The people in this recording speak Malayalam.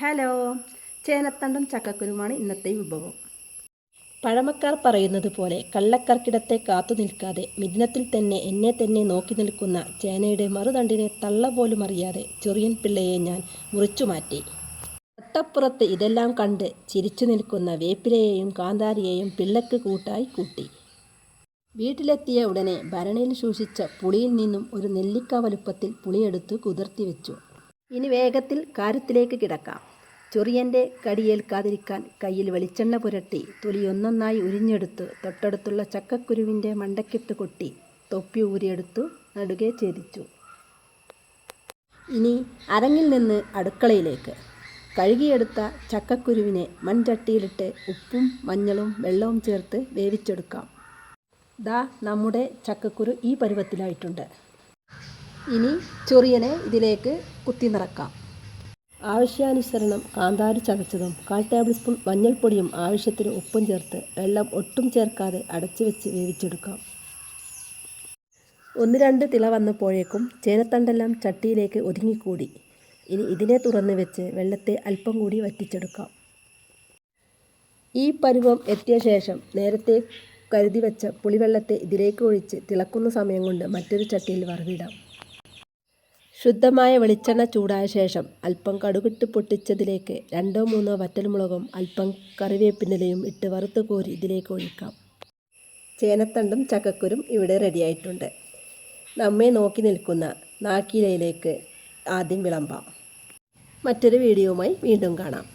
ഹലോ. ചേനത്തണ്ടും ചക്കക്കുരുമാണ് ഇന്നത്തെ വിഭവം. പഴമക്കാർ പറയുന്നത് പോലെ കള്ളക്കർക്കിടത്തെ കാത്തു നിൽക്കാതെ മിഥുനത്തിൽ തന്നെ എന്നെ തന്നെ നോക്കി നിൽക്കുന്ന ചേനയുടെ മറുതണ്ടിനെ തള്ള പോലും അറിയാതെ ചെറിയൻ പിള്ളയെ ഞാൻ മുറിച്ചു മാറ്റി. തൊട്ടപ്പുറത്ത് ഇതെല്ലാം കണ്ട് ചിരിച്ചു നിൽക്കുന്ന വേപ്പിലയെയും കാന്താരിയെയും പിള്ളക്ക് കൂട്ടായി കൂട്ടി. വീട്ടിലെത്തിയ ഉടനെ ഭരണിയിൽ സൂക്ഷിച്ച പുളിയിൽ നിന്നും ഒരു നെല്ലിക്ക വലുപ്പത്തിൽ പുളിയെടുത്ത് കുതിർത്തി വെച്ചു. ഇനി വേഗത്തിൽ കാര്യത്തിലേക്ക് കിടക്കാം. ചൊറിയന്റെ കടിയേൽക്കാതിരിക്കാൻ കയ്യിൽ വെളിച്ചെണ്ണ പുരട്ടി തൊലി ഒന്നൊന്നായി ഉരിഞ്ഞെടുത്ത് തൊട്ടടുത്തുള്ള ചക്കക്കുരുവിന്റെ മണ്ടക്കിട്ട് കൊട്ടി തൊപ്പി ഊരിയെടുത്തു നടുകെ ഛേദിച്ചു. ഇനി അരങ്ങിൽ നിന്ന് അടുക്കളയിലേക്ക്. കഴുകിയെടുത്ത ചക്കക്കുരുവിനെ മൺചട്ടിയിലിട്ട് ഉപ്പും മഞ്ഞളും വെള്ളവും ചേർത്ത് വേവിച്ചെടുക്കാം. ദാ നമ്മുടെ ചക്കക്കുരു ഈ പരുവത്തിലായിട്ടുണ്ട്. ഇനി ചൊറിയനെ ഇതിലേക്ക് കുത്തി നിറക്കാം. ആവശ്യാനുസരണം കാന്താരി ചതച്ചതും കാൽ ടേബിൾ സ്പൂൺ മഞ്ഞൾപ്പൊടിയും ആവശ്യത്തിന് ഉപ്പും ചേർത്ത് വെള്ളം ഒട്ടും ചേർക്കാതെ അടച്ചു വെച്ച് വേവിച്ചെടുക്കാം. ഒന്ന് രണ്ട് തിള വന്നപ്പോഴേക്കും ചേനത്തണ്ടെല്ലാം ചട്ടിയിലേക്ക് ഒതുങ്ങിക്കൂടി. ഇനി ഇതിനെ തുറന്ന് വെച്ച് വെള്ളത്തെ അല്പം കൂടി വറ്റിച്ചെടുക്കാം. ഈ പരുവം എത്തിയ ശേഷം നേരത്തെ കരുതി വെച്ച പുളിവെള്ളത്തെ ഇതിലേക്ക് ഒഴിച്ച് തിളക്കുന്ന സമയം കൊണ്ട് മറ്റൊരു ചട്ടിയിൽ വറവിടാം. ശുദ്ധമായ വെളിച്ചെണ്ണ ചൂടായ ശേഷം അല്പം കടുകിട്ട് പൊട്ടിച്ചതിലേക്ക് രണ്ടോ മൂന്നോ വറ്റൽമുളകും അല്പം കറിവേപ്പിനിലയും ഇട്ട് വറുത്ത് കോരി ഇതിലേക്ക് ഒഴിക്കാം. ചേനത്തണ്ടും ചക്കക്കുരും ഇവിടെ റെഡിയായിട്ടുണ്ട്. നമ്മെ നോക്കി നിൽക്കുന്ന നാക്കിലയിലേക്ക് ആദ്യം വിളമ്പാം. മറ്റൊരു വീഡിയോയുമായി വീണ്ടും കാണാം.